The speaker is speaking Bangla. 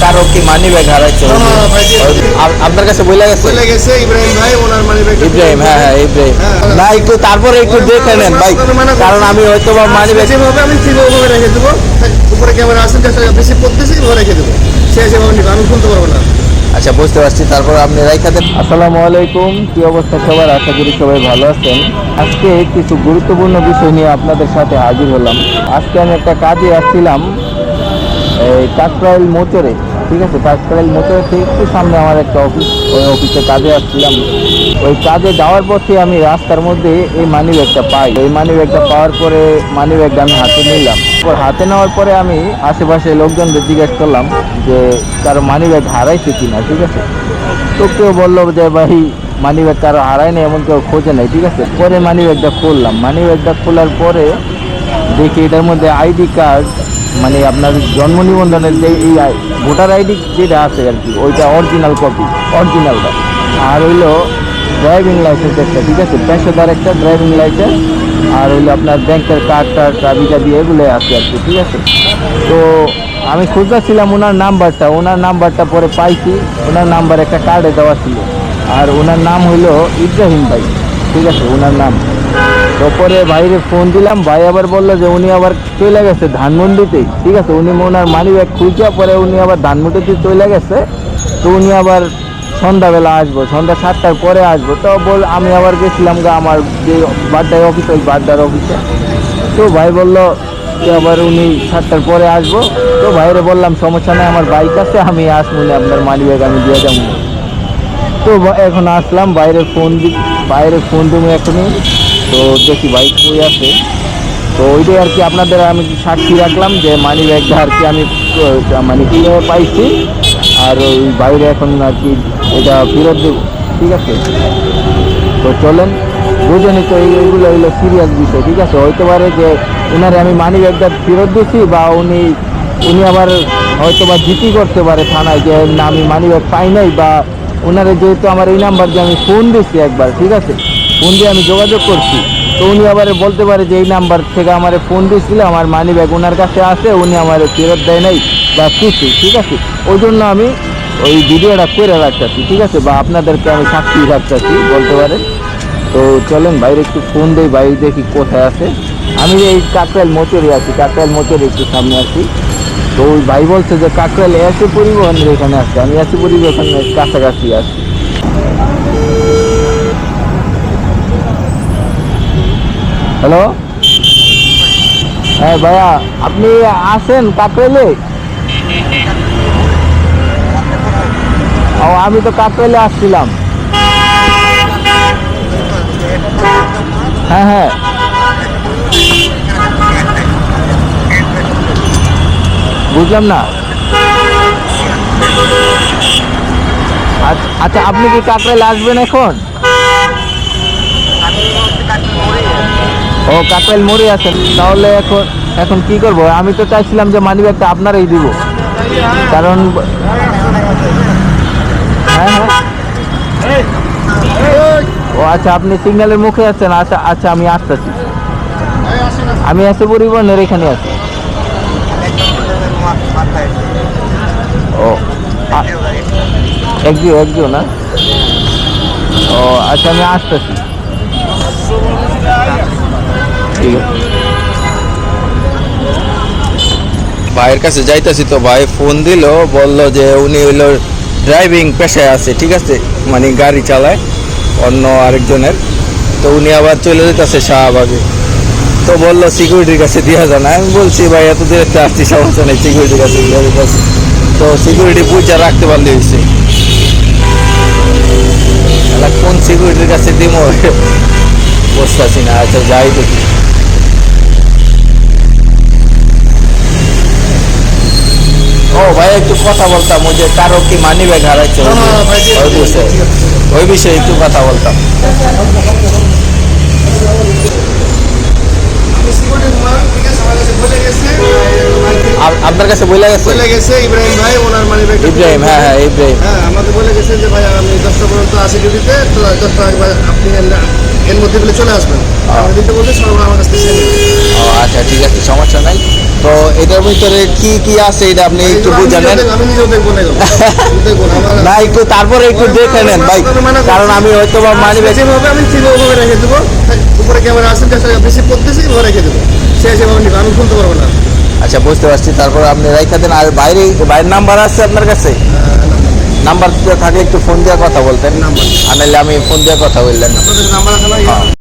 কারও কি মানি ব্যাগ হারাইছে? ভাই, জি, জি। আপ- আপনার কাছে বলে গেছে? চলে গেছে ইব্রাহিম ভাই ওনার মানি ব্যাগ ইব্রাহিম হ্যাঁ হ্যাঁ ইব্রাহিম। হ্যাঁ। না একটু তারপরে একটু দেখে নেন ভাই। কারণ আমি হয়তো বা মানি ব্যাগ যেভাবে আমি ঠিক রেখে দেবো। উপরে ক্যামেরা আছে যেটা বেশি পড়তেছি ওভাবে রেখে দেবো। সে সেভাবে নিবে আমি শুনতে পারব না। আচ্ছা বুঝতে পারছি। তারপর আপনি রাইখা দেন। আসসালামু আলাইকুম কি অবস্থা সবার? আশা করি সবাই ভালো আছেন। আজকে কিছু গুরুত্বপূর্ণ বিষয় নিয়ে আপনাদের সাথে হাজির হলাম। আজকে আমি একটা কাজে আসছিলাম। এই কাকরাইল মোচরে ঠিক আছে? কাকরাইল মোচরের থেকে একটু সামনে আমার একটা অফিস, ওই অফিসে কাজে আসছিলাম। ওই কাজে যাওয়ার পথে আমি রাস্তার মধ্যে এই মানি ব্যাগটা পাই। এই মানি ব্যাগটা পাওয়ার পরে মানি ব্যাগটা আমি হাতে নিলাম। তারপর হাতে নেওয়ার পরে আমি আশেপাশে লোকজনদের জিজ্ঞেস করলাম যে কারও মানি ব্যাগ হারাইছে কিনা? ঠিক আছে? তো কেউ বলল যে, ভাই, মানি ব্যাগ কারও হারায় না এমন কেউ খোঁজে নাই। ঠিক আছে? পরে মানি ব্যাগটা খুললাম। মানি ব্যাগটা খোলার পরে দেখি এটার মধ্যে আইডি কার্ড মানে আপনার জন্ম নিবন্ধনের যে এই ভোটার আইডি যেটা আছে আর কি, ওইটা অরিজিনাল কপি অরিজিনালটা আর হইল ড্রাইভিং লাইসেন্স একটা, ঠিক আছে? পেশাদার একটা ড্রাইভিং লাইসেন্স আর হইল আপনার ব্যাংকের কার্ড টার্ড চাবি টাবি এগুলো আছে আর কি, ঠিক আছে? তো আমি খুঁজতেছিলাম ওনার নাম্বারটা ওনার নাম্বারটা পরে পাইছি, ওনার নাম্বার একটা কার্ডে দেওয়া ছিল। আর ওনার নাম হইল ইব্রাহিম ভাই, ঠিক আছে? ওনার নাম। তো পরে বাইরে ফোন দিলাম, ভাই আবার বলল যে উনি আবার চলে গেছে ধানমন্ডিতে, ঠিক আছে? উনি ওনার মানি ব্যাগ খুঁজছে পরে উনি আবার ধানমন্ডিতে চলে গেছে। তো উনি আবার সন্ধ্যাবেলা আসব, সন্ধ্যা সাতটার পরে আসব। তো বল, আমি আবার গেছিলাম গা আমার যে বাড্ডার অফিস ওই বাড্ডার অফিসে তো ভাই বলল যে আবার উনি সাতটার পরে আসব। তো ভাইরে বললাম, সমস্যা নেই, আমার বাইক আছে, আমি আসব আপনার মানি ব্যাগ আমি দিয়ে যাব তো এখন আসলাম বাইরে ফোন বাইরে ফোন দেবো এখনই। তো দেখি বাইক কই আছে। তো ওইটাই আর কি আপনাদের আমি সাক্ষী রাখলাম যে মানি ব্যাগটা আর কি আমি মানে কীভাবে পাইছি। আর ওই বাইরে এখন আর কি এটা ফেরত দেবো, ঠিক আছে? তো চলেন বুঝেনি তো এই- এইগুলো হইল সিরিয়াস বিষয়, ঠিক আছে? হইতে পারে যে ওনারে আমি মানি ব্যাগটা ফেরত দিয়েছি বা উনি উনি আবার হয়তো বা জিটি করতে পারে থানায় যে না, আমি মানি ব্যাগ পাই নাই বা ওনারে যেহেতু আমার এই নাম্বার দিয়ে আমি ফোন দিচ্ছি একবার, ঠিক আছে? ফোন দিয়ে আমি যোগাযোগ করছি। তো উনি আবার বলতে পারে যে এই নাম্বার থেকে আমার ফোন দিয়েছিল আমার মানি ব্যাগ ওনার কাছে আছে, উনি আমার ফেরত দেয় নাই বা কিছু, ঠিক আছে? ওই জন্য আমি ওই ভিডিওটা করে রাখতেছি, ঠিক আছে? বা আপনাদেরকে আমি সাক্ষী রাখতেছি, বলতে পারে। তো চলেন বাইরে একটু ফোন দেই, বাইরে দেখি কোথায় আছে। আমি এই কাকরাইল মোচরে আছি, কাকরাইল মোচরে একটু সামনে আছি। তো ওই ভাই বলছে যে, কাকরাইল, এসে পরিবহনের এখানে আসছে। আমি এসে পরিবহনের কাছাকাছি আছি। হ্যালো হ্যাঁ ভাইয়া, আপনি আসেন কাকরাইলে? ও, আমি তো কাকরাইলে আসছিলাম। হ্যাঁ হ্যাঁ। বুঝলাম না। আচ্ছা- আপনি কি কাকরাইলে আসবেন এখন? ও, কাকরাইল মোড়ে আছেন। তাহলে এখন এখন কি করব? আমি তো চাইছিলাম যে মানি ব্যাগটা আপনারাই দিব। কারণ হ্যাঁ হ্যাঁ। ও আচ্ছা আপনি সিগন্যালের মুখে আছেন। আচ্ছা আচ্ছা আমি আসতেছি। আমি এসে পরিবহনের এখানে আছি। ও একজিও একজিও না? ও আচ্ছা আমি আসতেছি। ঠিক আছে। ভাইয়ের কাছে যাইতেছি তো, ভাই ফোন দিল, বলল যে উনি হইল ড্রাইভিং পেশায় আছে, ঠিক আছে? মানে গাড়ি চালায়, অন্য আরেকজনের। তো উনি আবার চলে যেতেছে শাহবাগে। তো বলল সিকিউরিটির কাছে দিয়ে যান। আমি বলছি ভাই এত দূরে আসছি সমস্যা নেই সিকিউরিটির কাছে দিয়ে তো সিকিউরিটি বুঝা রাখতে পারলে হয়েছে। কোন সিকিউরিটির কাছে দিব? বসতেছি না আচ্ছা যাই দেখি। ও ভাই একটু কথা বলতাম ওই যে কারও কি মানি ব্যাগ হারাইছে? ওই বিষয়ে ওই বিষয়ে একটু কথা বলতাম ঠিক আছে আমার কাছে বলে গেছে আপ- আপনার কাছে বলে গেছে? বলে গেছে ইব্রাহিম ভাই ওনার মানি ইব্রাহিম হ্যাঁ হ্যাঁ ইব্রাহিম। হ্যাঁ আমাদের বলে গেছে যে ভাই আমি দশটা পর্যন্ত আসি ডিউটিতে তো দশটা একবার আপনি এর- মধ্যে বলে চলে আসবেন। আমি দিতে বলতে সর্ব আমার কাছ থেকে ও আচ্ছা ঠিক আছে সমস্যা নাই। তো এটার ভিতরে কি কি আছে এটা আপনি একটু আমি বুঝে নিজেও নেন। দেখব, আমি নিজেও দেখব না না, একটু তারপরে একটু দেখে নেন ভাই। কারণ আমি হয়তো বা মানি আমি ঠিক রেখে দেবো উপরে ক্যামেরা আছে যেটা বেশি পড়তেছে ঘরে রেখে দেবো। সে সেভাবে নিবে আমি খুলতে পারব না। আচ্ছা বুঝতে পারছি। তারপর আপনি রাইখা দেন আর বাইরে বাইরের নাম্বার আছে আপনার কাছে? নাম্বার থাকলে একটু ফোন দিয়ে কথা বলতেন। নাম্বার। আর নাহলে আমি ফোন দিয়ে কথা বললেন আপনাদের নাম্বার আছে না?